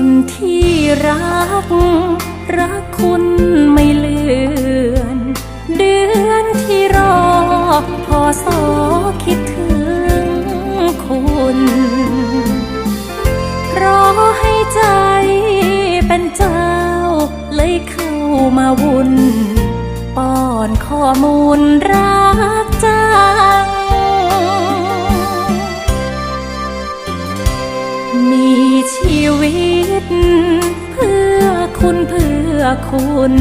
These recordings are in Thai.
วันที่รัก รักคุณไม่เลือน เดือนที่รอ พอสอคิดถึงคุณ รอให้ใจเป็นเจ้า เลยเข้ามาวุ่นป้อนข้อมูลรักจังมี ชีวิต เพื่อคุณเพื่อคุณ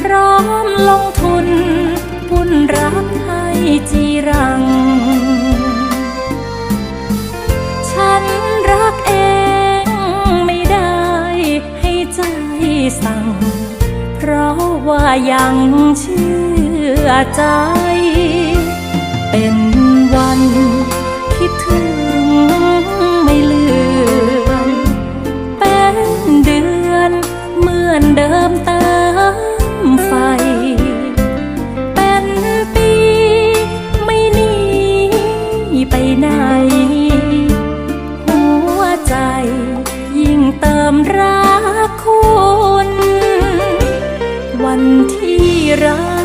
พร้อมลงทุนบุญรักให้จีรัง ฉันรักเองไม่ได้ให้ใจสั่ง เพราะว่ายังเชื่อใจ เป็นวันคิดถึง อนเดิมเติมไฟ เป็นปีไม่หนีไปไหน หัวใจยิ่งเติมรักคุณ วันที่รัก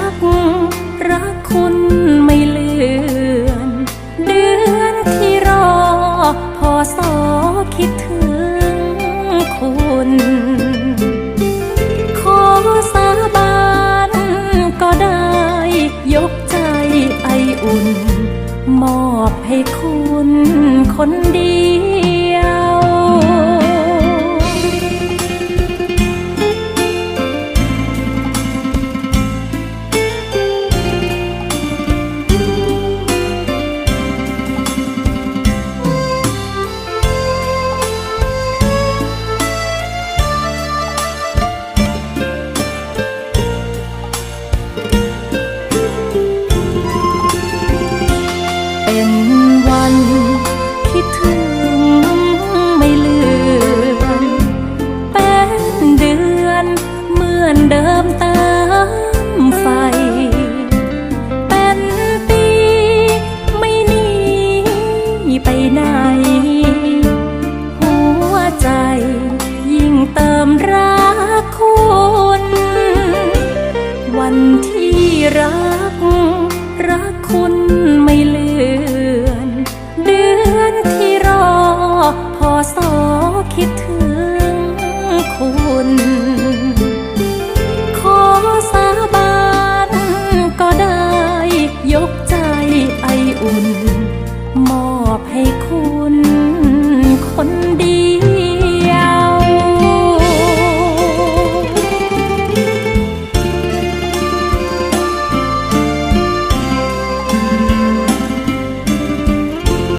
อนเดิมต